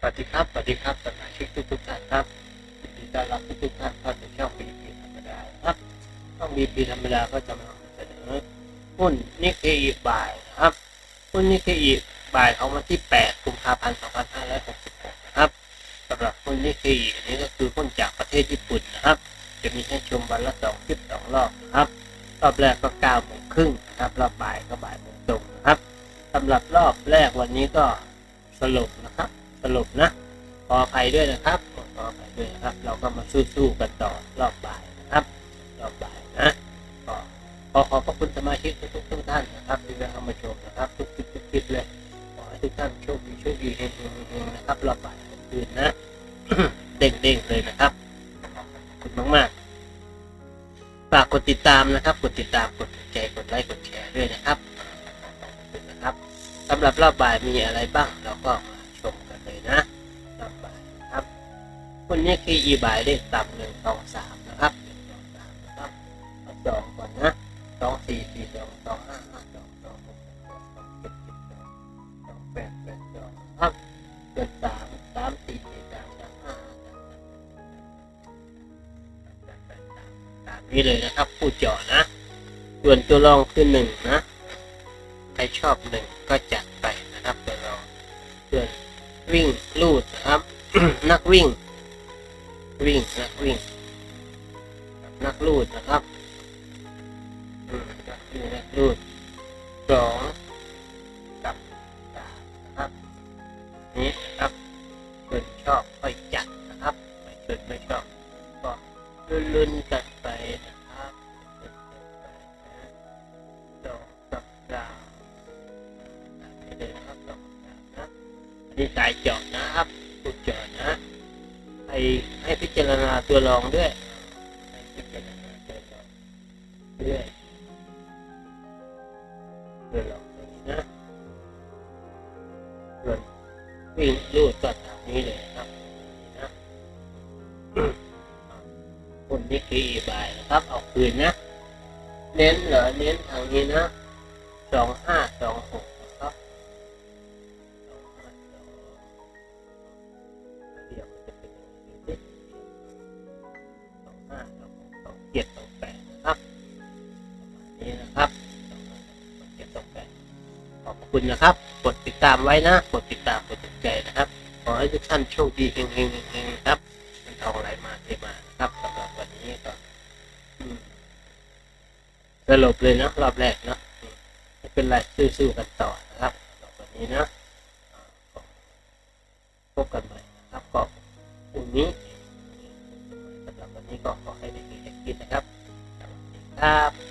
สวัสดีครับ สวัสดีครับสมาชิกทุกทุกท่านครับยินดีต้อนรับทุกทุกท่านเข้าสู่ช่องบีพีธรรมดาครับช่องบีพีธรรมดาก็จะมาเสนอหุ้นนิเคอีบ่ายนะครับ หุ้นนิเคอีบ่ายของวันที่ 8 กุมภาพันธ์ 2566 นะครับสำหรับหุ้นนิเคอีนี้ก็คือหุ้นจากประเทศญี่ปุ่นนะครับ จะมีให้ชมวันละสองคลิปสองรอบนะครับรอบแรกก็9โมงครึ่งนะครับรอบบ่ายก็บ่ายโมงตรงนะครับสำหรับรอบแรกวันนี้ก็สรุปนะครับ รุปนะขออภัยด้วยนะครับขออภัยด้วยนะครับ เราก็มาสู้ๆกันต่อรอบบ่ายนะครับ รอบบ่ายนะก็ขอขอบพระคุณสมาชิกทุกๆทุกท่านนะครับที่ได้เข้ามาชมนะครับทุกคลิปทุกคลิปเลยขอให้ทุกท่านโชคดีโชคดีเฮงๆเฮงนะครับรอบบ่ายคืนนะเด้งๆเลยนะครับขอบคุณมากๆฝากกดติดตามนะครับ กดติดตามกดถูกใจกดไลค์กดแชร์ด้วยนะครับนะครับสำหรับรอบบ่ายมีอะไรบ้างเราก็ คนนี้คืออีบ่ายเลขต่ำหนึ่งสองสามนะครับหนึ่งสองสามนะครับเอาสองก่อนนะสองสี่สี่สองสองห้าห้าสองสองหกสองเจ็ดเจ็ดสองสองแปดแปดสองครับเกิดสามสามสี่สี่สามสามห้าสามสามแปดแปดสามตามนี้เลยนะครับผู้เจาะนะส่วนตัวรองคือหนึ่งนะใครชอบหนึ่งก็จัดไปนะครับเดี๋ยวราเพื่อนวิ่งลูดนะครับ นักวิ่ง วิ่งนักวิ่ง นักลูดนะครับนักวิ่งนักลูดสองกับสามนะครับนี่นะครับเพื่อนชอบค่อยจัดนะครับไม่เพื่อนไม่ชอบก็ลุ้นๆกันไปนะครับสองกับสามนี่เลยนะครับสองสามนะอันนี้สายเจาะนะครับผู้เจาะนะ ให้ให้พิจารณาตัวรองด้วยพิจารณาตัวรองด้วยตัวรองนะส่วนวิ่งลูดก็ทางนี้เลยครับนี่นะคนนี้คืออีบายนะครับเอาคืนนะ เน้นเหรอเน้นทางนี้นะสองห้าสองห สองเจ็ดสองแปขอบคุณนะครับ กดติดตามไว้นะ กดติดตามกดติดใจนะครับ ขอให้ทุกท่านโชคดีเฮงเฮงเฮงๆครับเป็นทองไหลมาเทมาครับสำหรับวันนี้ก็สรุปเลยนะรอบแรกนะไม่เป็นไรสู้ๆกันต่อนะครับสำหรับวันนี้นะพบกันใหม่นะครับก็พรุ่งนี้สำหรับวันนี้ก็ขอให้ดีๆแฮปปี้นะครับสวัสดีครับ